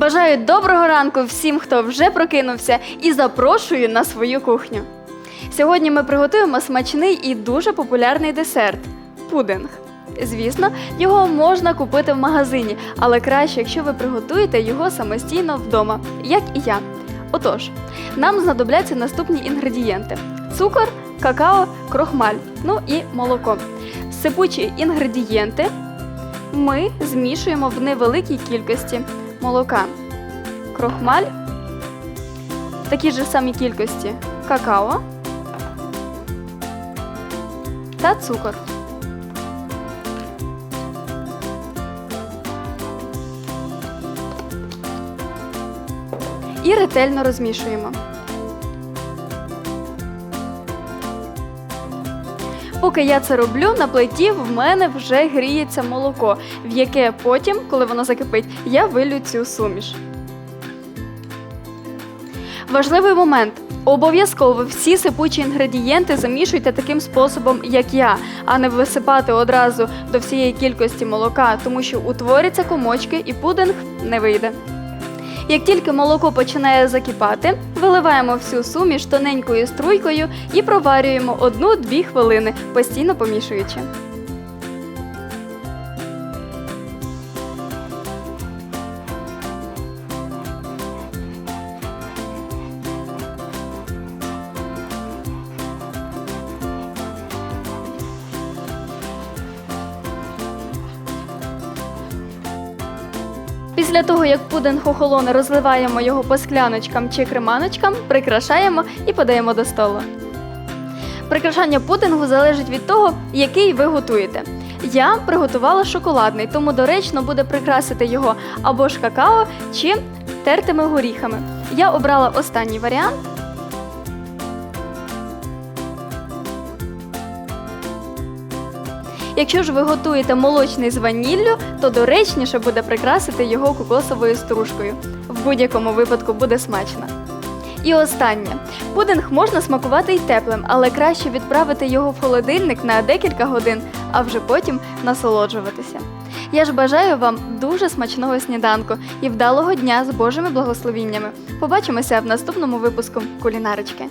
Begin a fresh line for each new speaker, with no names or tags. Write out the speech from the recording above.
Бажаю доброго ранку всім, хто вже прокинувся, і запрошую на свою кухню. Сьогодні ми приготуємо смачний і дуже популярний десерт пудинг. Звісно, його можна купити в магазині, але краще, якщо ви приготуєте його самостійно вдома, як і я. Отож, нам знадобляться наступні інгредієнти: цукор, какао, крохмаль, ну і молоко. Сипучі інгредієнти ми змішуємо в невеликій кількості молока, крохмаль, в такій же самій кількості какао та цукор. І ретельно розмішуємо. Поки я це роблю, на плиті в мене вже гріється молоко, в яке потім, коли воно закипить, я вилю цю суміш. Важливий момент. Обов'язково всі сипучі інгредієнти замішуйте таким способом, як я, а не висипати одразу до всієї кількості молока, тому що утворяться комочки і пудинг не вийде. Як тільки молоко починає закипати, виливаємо всю суміш тоненькою струйкою і проварюємо 1-2 хвилини, постійно помішуючи. Після того, як пудинг охолоне, розливаємо його по скляночкам чи креманочкам, прикрашаємо і подаємо до столу. Прикрашання пудингу залежить від того, який ви готуєте. Я приготувала шоколадний, тому доречно буде прикрасити його або ж какао чи тертими горіхами. Я обрала останній варіант. Якщо ж ви готуєте молочний з ваніллю, то доречніше буде прикрасити його кокосовою стружкою. В будь-якому випадку буде смачно. І останнє. Пудинг можна смакувати й теплим, але краще відправити його в холодильник на декілька годин, а вже потім насолоджуватися. Я ж бажаю вам дуже смачного сніданку і вдалого дня з Божими благословіннями. Побачимося в наступному випуску кулінарочки.